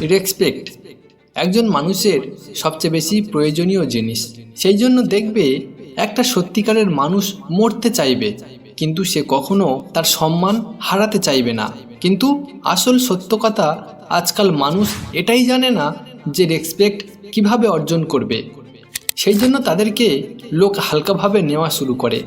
Respect একজন মানুষের সবচেয়ে বেশি প্রয়োজনীয় জিনিস। সেই জন্য দেখবে একটা সত্যিকারের মানুষ মরতে চাইবে, কিন্তু সে কখনো তার সম্মান হারাতে চাইবে না। কিন্তু আসল সত্য কথা, আজকাল মানুষ এটাই জানে না যে রেসপেক্ট কীভাবে অর্জন করবে। সেই জন্য তাদেরকে লোক হালকাভাবে নেওয়া শুরু করে।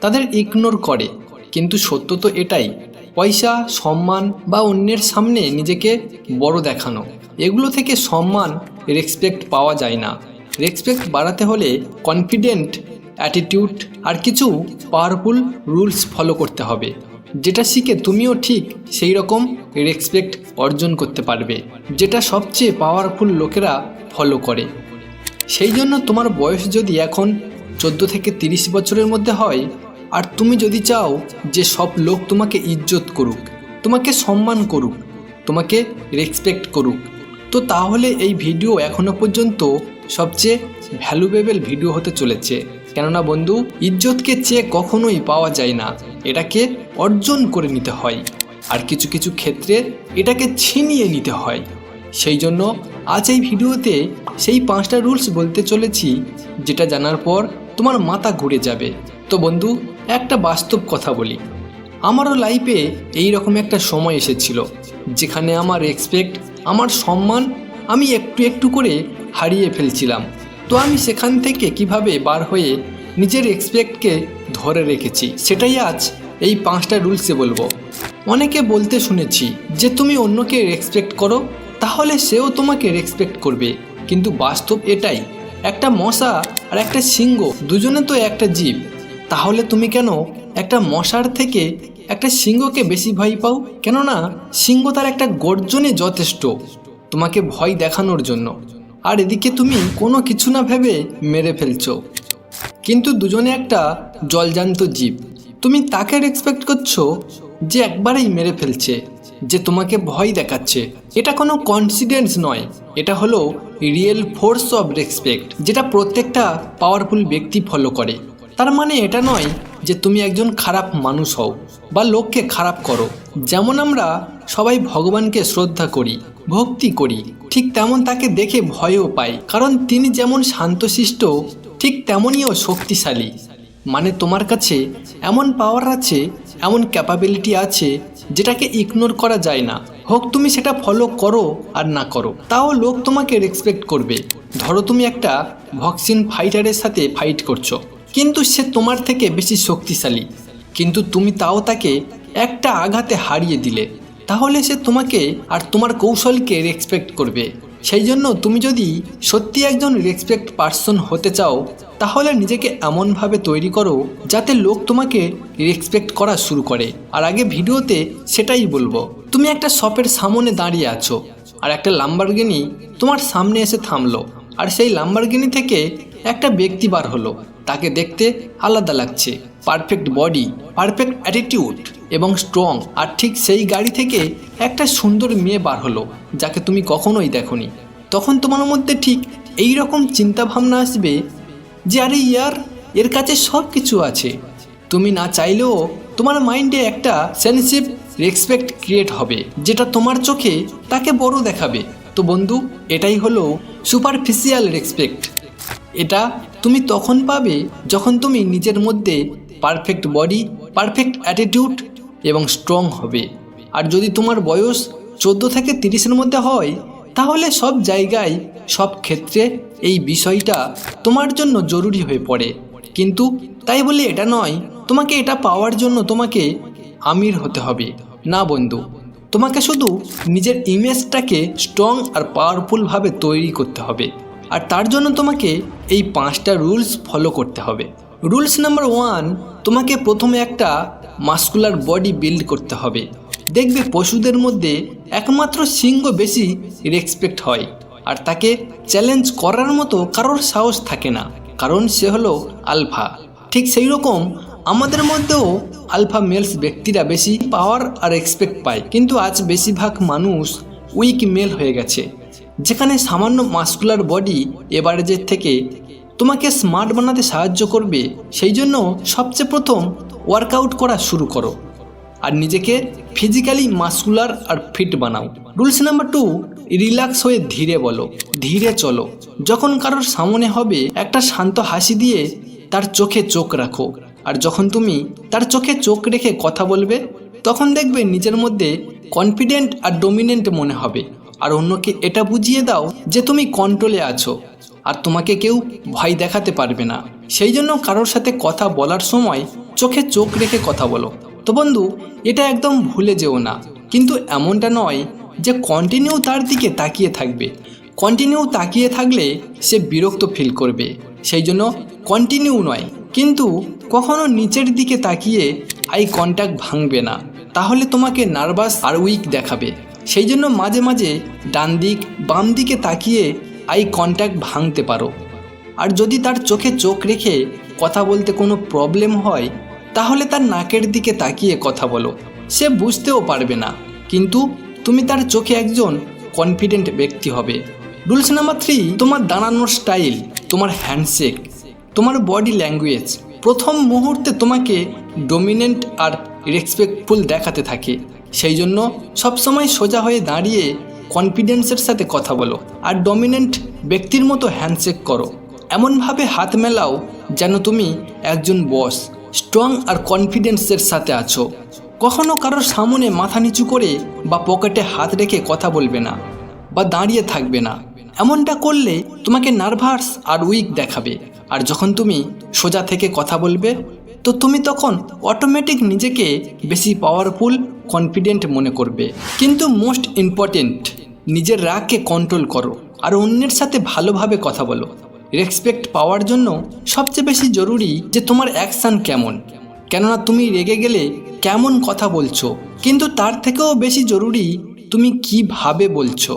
তাদের ইগনোর করে। কিন্তু সত্য তো এটাই পয়সা, সম্মান বা অন্যের সামনে নিজেকে বড় দেখানো। এগুলো থেকে সম্মান রেসপেক্ট পাওয়া যায় না। রেসপেক্ট বাড়াতে হলে কনফিডেন্ট অ্যাটিটিউড আর কিছু পাওয়ারফুল রুলস ফলো করতে হবে। যেটা শিখে তুমিও ঠিক সেই রকম রেসপেক্ট অর্জন করতে পারবে, যেটা সবচেয়ে পাওয়ারফুল লোকেরা ফলো করে। সেই জন্য তোমার বয়স যদি এখন চোদ্দ থেকে তিরিশ বছরের মধ্যে হয় আর তুমি যদি চাও যে সব লোক তোমাকে ইজ্জত করুক, তোমাকে সম্মান করুক, তোমাকে রেসপেক্ট করুক, তো তাহলে এই ভিডিও এখনও পর্যন্ত সবচেয়ে ভ্যালুয়েবল ভিডিও হতে চলেছে। কেননা বন্ধু, ইজ্জতকে চেয়ে কখনোই পাওয়া যায় না। এটাকে অর্জন করে নিতে হয়। আর কিছু কিছু ক্ষেত্রে এটাকে ছিনিয়ে নিতে হয়। সেই জন্য আজ এই ভিডিওতে সেই পাঁচটা রুলস বলতে চলেছি, যেটা জানার পর তোমার মাথা ঘুরে যাবে। তো বন্ধু, একটা বাস্তব কথা বলি। আমারও লাইফে এই রকম একটা সময় এসেছিল, যেখানে আমার রেসপেক্ট আমার সম্মান আমি একটু একটু করে হারিয়ে ফেলছিলাম। তো আমি সেখান থেকে কীভাবে বার হয়ে নিজের রেসপেক্টকে ধরে রেখেছি, সেটাই আজ এই পাঁচটা রুলসে বলব। অনেকে বলতে শুনেছি যে, তুমি অন্যকে রেসপেক্ট করো, তাহলে সেও তোমাকে রেসপেক্ট করবে। কিন্তু বাস্তব এটাই, একটা মশা আর একটা সিংহ, দুজনে তো একটা জীব। তাহলে তুমি কেন একটা মশার থেকে একটা সিংহকে বেশি ভয় পাও? কেননা সিংহ তার একটা গর্জনে যথেষ্ট। তোমাকে ভয় দেখানোর জন্য। আর এদিকে তুমি কোনো কিছু না ভেবে মেরে ফেলছো। কিন্তু দুজনে একটা জলজান্ত জীব। তুমি তাকে রেসপেক্ট করছ যে একবারেই মেরে ফেলছে, যে তোমাকে ভয় দেখাচ্ছে। এটা কোনো কনফিডেন্স নয়। এটা হলো রিয়েল ফোর্স অফ রেসপেক্ট যেটা প্রত্যেকটা পাওয়ারফুল ব্যক্তি ফলো করে। তার মানে এটা নয় যে তুমি একজন খারাপ মানুষ হও বা লোককে খারাপ করো। যেমন আমরা সবাই ভগবানকে শ্রদ্ধা করি, ভক্তি করি, ঠিক তেমন তাকে দেখে ভয়ও পাই। কারণ তিনি যেমন শান্তশিষ্ট, ঠিক তেমনইও শক্তিশালী। মানে তোমার কাছে এমন পাওয়ার আছে, এমন ক্যাপাবিলিটি আছে, যেটাকে ইগনোর করা যায় না। হোক তুমি সেটা ফলো করো আর না করো, তাও লোক তোমাকে রেসপেক্ট করবে। ধরো তুমি একটা ভক্সিন ফাইটারের সাথে ফাইট করছ। কিন্তু সে তোমার থেকে বেশি শক্তিশালী। কিন্তু তুমি তাও তাকে একটা আঘাতে হারিয়ে দিলে। তাহলে সে তোমাকে আর তোমার কৌশলকে রেসপেক্ট করবে। সেই জন্য তুমি যদি সত্যি একজন রেসপেক্ট পার্সন হতে চাও, তাহলে নিজেকে এমনভাবে তৈরি করো যাতে লোক তোমাকে রেসপেক্ট করা শুরু করে। আর আগে ভিডিওতে সেটাই বলব। তুমি একটা শপের সামনে দাঁড়িয়ে আছো, আর একটা লাম্বারগিনি তোমার সামনে এসে থামলো। আর সেই লাম্বারগিনি থেকে একটা ব্যক্তি বার হলো। তাকে দেখতে আলাদা লাগছে। পারফেক্ট বডি, পারফেক্ট অ্যাটিটিউড এবং স্ট্রং। আর ঠিক সেই গাড়ি থেকে একটা সুন্দর মেয়ে বার হলো, যাকে তুমি কখনোই দেখনি। তখন তোমার মধ্যে ঠিক এই রকম চিন্তাভাবনা আসবে যে, আরে ইয়ার, এর কাছে সব কিছু আছে। তুমি না চাইলেও তোমার মাইন্ডে একটা সেন্সিভ রেসপেক্ট ক্রিয়েট হবে, যেটা তোমার চোখে তাকে বড় দেখাবে। তো বন্ধু, এটাই হলো সুপারফিশিয়াল রেসপেক্ট। এটা তুমি তখন পাবে যখন তুমি নিজের মধ্যে পারফেক্ট বডি পারফেক্ট অ্যাটিটিউড এবং স্ট্রং হবে। আর যদি তোমার বয়স চোদ্দ থেকে তিরিশের মধ্যে হয়, তাহলে সব জায়গায়, সব ক্ষেত্রে এই বিষয়টা তোমার জন্য জরুরি হয়ে পড়ে। কিন্তু তাই বলে এটা নয়, তোমাকে এটা পাওয়ার জন্য তোমাকে আমির হতে হবে। না বন্ধু, তোমাকে শুধু নিজের ইমেজটাকে স্ট্রং আর পাওয়ারফুলভাবে তৈরি করতে হবে। আর তার জন্য তোমাকে এই পাঁচটা রুলস ফলো করতে হবে। রুলস নাম্বার ওয়ান, তোমাকে প্রথমে একটা মাস্কুলার বডি বিল্ড করতে হবে। দেখবে পশুদের মধ্যে একমাত্র সিংহ বেশি রেসপেক্ট হয় আর তাকে চ্যালেঞ্জ করার মতো কারোর সাহস থাকে না, কারণ সে হলো আলফা ঠিক সেই রকম আমাদের মধ্যেও আলফা মেলস ব্যক্তিরা বেশি পাওয়ার আর রেসপেক্ট পায়। কিন্তু আজ বেশিরভাগ মানুষ উইক মেল হয়ে গেছে। যেখানে সামান্য মাস্কুলার বডি এভারেজের থেকে তোমাকে স্মার্ট বানাতে সাহায্য করবে, সেই জন্য সবচেয়ে প্রথম ওয়ার্কআউট করা শুরু করো। আর নিজেকে ফিজিক্যালি মাস্কুলার আর ফিট বানাও। রুলস নাম্বার টু রিল্যাক্স হয়ে ধীরে বলো, ধীরে চলো। যখন কারোর সামনে হবে, একটা শান্ত হাসি দিয়ে তার চোখে চোখ রাখো। আর যখন তুমি তার চোখে চোখ রেখে কথা বলবে, তখন দেখবে নিজের মধ্যে কনফিডেন্ট আর ডোমিনেন্ট মনে হবে। আর অন্যকে এটা বুঝিয়ে দাও যে তুমি কন্ট্রোলে আছো, আর তোমাকে কেউ ভয় দেখাতে পারবে না। সেই জন্য কারোর সাথে কথা বলার সময় চোখে চোখ রেখে কথা বলো। তো বন্ধু, এটা একদম ভুলে যেও না। কিন্তু এমনটা নয় যে কন্টিনিউ তার দিকে তাকিয়ে থাকবে। কন্টিনিউ তাকিয়ে থাকলে সে বিরক্ত ফিল করবে। সেই জন্য কন্টিনিউ নয়, কিন্তু কখনো নিচের দিকে তাকিয়ে আই কন্ট্যাক্ট ভাঙবে না। তাহলে তোমাকে নার্ভাস আর উইক দেখাবে। সেই জন্য মাঝে মাঝে ডান দিক, বাম দিকে তাকিয়ে আই কন্ট্যাক্ট ভাঙতে পারো। আর যদি তার চোখে চোখ রেখে কথা বলতে কোনো প্রবলেম হয়, তাহলে তার নাকের দিকে তাকিয়ে কথা বলো। সে বুঝতেও পারবে না। কিন্তু তুমি তার চোখে একজন কনফিডেন্ট ব্যক্তি হবে। রুলস নাম্বার থ্রি তোমার দাঁড়ানোর স্টাইল তোমার হ্যান্ডশেক তোমার বডি ল্যাঙ্গুয়েজ প্রথম মুহূর্তে তোমাকে ডোমিনেন্ট আর রেসপেক্টফুল দেখাতে থাকে। সেই জন্য সবসময় সোজা হয়ে দাঁড়িয়ে কনফিডেন্সের সাথে কথা বলো আর ডমিনেন্ট ব্যক্তির মতো হ্যান্ডশেক করো। এমনভাবে হাত মেলাও যেন তুমি একজন বস স্ট্রং আর কনফিডেন্সের সাথে আছো। কখনো কারোর সামনে মাথা নিচু করে বা পকেটে হাত রেখে কথা বলবে না বা দাঁড়িয়ে থাকবে না। এমনটা করলে তোমাকে নার্ভাস আর উইক দেখাবে। আর যখন তুমি সোজা থেকে কথা বলবে, তো তুমি তখন অটোমেটিক নিজেকে বেশি পাওয়ারফুল কনফিডেন্ট মনে করবে। কিন্তু মোস্ট ইম্পর্টেন্ট নিজের রাগকে কন্ট্রোল করো আর অন্যের সাথে ভালোভাবে কথা বলো। রেসপেক্ট পাওয়ার জন্য সবচেয়ে বেশি জরুরি যে তোমার অ্যাকশান কেমন। কেননা তুমি রেগে গেলে কেমন কথা বলছো, কিন্তু তার থেকেও বেশি জরুরি তুমি কীভাবে বলছো।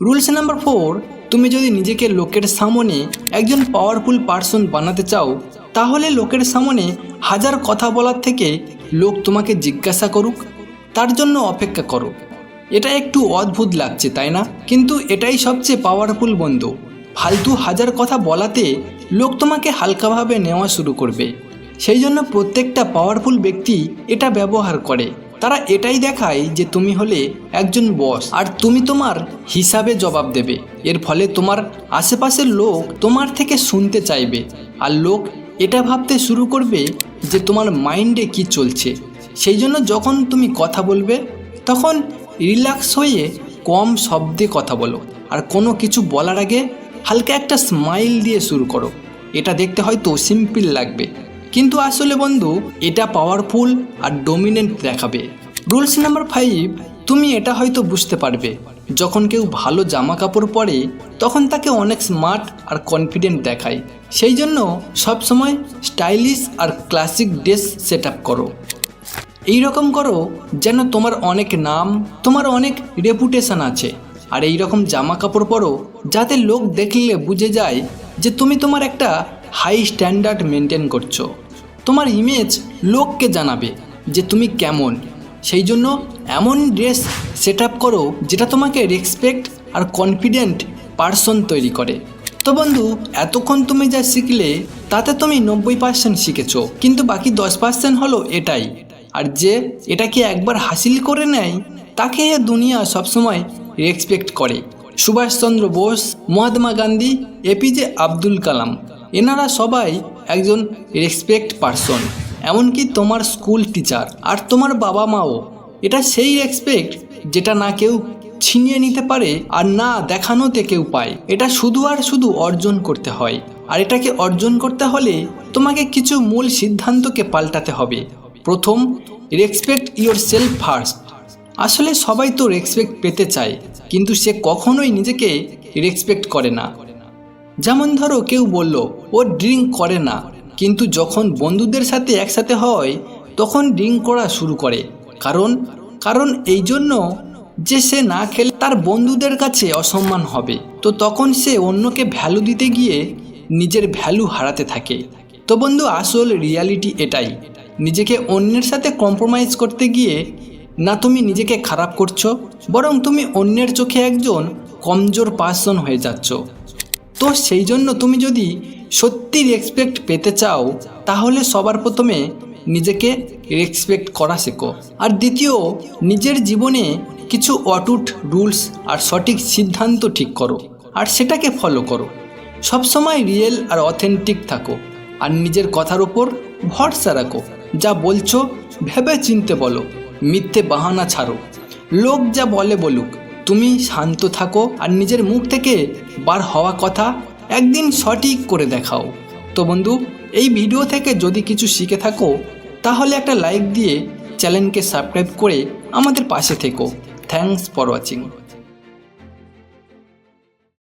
রুলস নাম্বার ফোর তুমি যদি নিজেকে লোকের সামনে একজন পাওয়ারফুল পার্সন বানাতে চাও, তাহলে লোকের সামনে হাজার কথা বলার থেকে লোক তোমাকে জিজ্ঞাসা করুক তার জন্য অপেক্ষা করো। এটা একটু অদ্ভুত লাগছে, তাই না? কিন্তু এটাই সবচেয়ে পাওয়ারফুল বন্ধু। ফালতু হাজার কথা বলাতে লোক তোমাকে হালকাভাবে নেওয়া শুরু করবে। সেই জন্য প্রত্যেকটা পাওয়ারফুল ব্যক্তি এটা ব্যবহার করে। তারা এটাই দেখায় যে তুমি হলে একজন বস আর তুমি তোমার হিসাবে জবাব দেবে। এর ফলে তোমার আশেপাশের লোক তোমার থেকে শুনতে চাইবে, আর লোক এটা ভাবতে শুরু করবে যে তোমার মাইন্ডে কি চলছে। সেই জন্য যখন তুমি কথা বলবে, তখন রিল্যাক্স হয়ে কম শব্দে কথা বলো। আর কোনো কিছু বলার আগে হালকা একটা স্মাইল দিয়ে শুরু করো। এটা দেখতে হয়তো সিম্পল লাগবে। কিন্তু আসলে বন্ধু, এটা পাওয়ারফুল আর ডোমিনেন্ট দেখাবে। রুলস নাম্বার ফাইভ তুমি এটা হয়তো বুঝতে পারবে। যখন কেউ ভালো জামা কাপড় পরে, তখন তাকে অনেক স্মার্ট আর কনফিডেন্ট দেখায়। সেই জন্য সবসময় স্টাইলিশ আর ক্লাসিক ড্রেস সেট করো। এই রকম করো যেন তোমার অনেক নাম, তোমার অনেক রেপুটেশন আছে। আর এই রকম জামা কাপড় পরো, যাতে লোক দেখলে বুঝে যায় যে তুমি তোমার একটা হাই স্ট্যান্ডার্ড মেনটেন করছ। তোমার ইমেজ লোককে জানাবে যে তুমি কেমন। সেই জন্য এমন ড্রেস সেট আপ করো যেটা তোমাকে রেসপেক্ট আর কনফিডেন্ট পার্সন তৈরি করে। তো বন্ধু, এতক্ষণ তুমি যা শিখলে, তাতে তুমি নব্বই পার্সেন্ট শিখেছো, কিন্তু বাকি দশ পার্সেন্ট হলো এটাই। আর যে এটাকে একবার হাসিল করে নেয়, তাকে দুনিয়া সবসময় রেসপেক্ট করে। Subhash Chandra Bose, Mahatma Gandhi A P J Abdul Kalam, এনারা সবাই একজন রেসপেক্ট পারসন এমনকি তোমার স্কুল টিচার আর তোমার বাবা মাও, এটা সেই রেসপেক্ট যেটা না কেউ ছিনিয়ে নিতে পারে আর না দেখানোতে কেউ পায়। এটা শুধু আর শুধু অর্জন করতে হয়। আর এটাকে অর্জন করতে হলে তোমাকে কিছু মূল সিদ্ধান্তকে পাল্টাতে হবে। প্রথম রেসপেক্ট ইয়োর সেলফ ফার্স্ট আসলে সবাই তো রেসপেক্ট পেতে চায়, কিন্তু সে কখনোই নিজেকে রেসপেক্ট করে না। যেমন ধরো কেউ বলল, ও ড্রিঙ্ক করে না। কিন্তু যখন বন্ধুদের সাথে একসাথে হয়, তখন ড্রিঙ্ক করা শুরু করে। কারণ কারণ এই জন্য যে সে না খেলে তার বন্ধুদের কাছে অসম্মান হবে। তো তখন সে অন্যকে ভ্যালু দিতে গিয়ে নিজের ভ্যালু হারাতে থাকে। তো বন্ধু, আসল রিয়ালিটি এটাই। নিজেকে অন্যের সাথে কম্প্রোমাইজ করতে গিয়ে না তুমি নিজেকে খারাপ করছ, বরং তুমি অন্যের চোখে একজন কমজোর পার্সন হয়ে যাচ্ছ। তো সেই জন্য তুমি যদি সত্যি রেসপেক্ট পেতে চাও, তাহলে সবার প্রথমে নিজেকে রেসপেক্ট করা শেখো। আর দ্বিতীয়, নিজের জীবনে কিছু অটুট রুলস আর সঠিক সিদ্ধান্ত ঠিক করো, আর সেটাকে ফলো করো। সবসময় রিয়েল আর অথেন্টিক থাকো, আর নিজের কথার ওপর ভরসা রাখো। যা বলছো, ভেবে চিনতে বলো। মিথ্যে বাহানা ছাড়ো। লোক যা বলে বলুক, তুমি শান্ত থাকো আর নিজের মুখ থেকে বার হওয়া কথা একদিন সঠিক করে দেখাও। তো বন্ধু, এই ভিডিও থেকে যদি কিছু শিখে থাকো, তাহলে একটা লাইক দিয়ে চ্যানেলকে সাবস্ক্রাইব করে আমাদের পাশে থেকো। Thanks for watching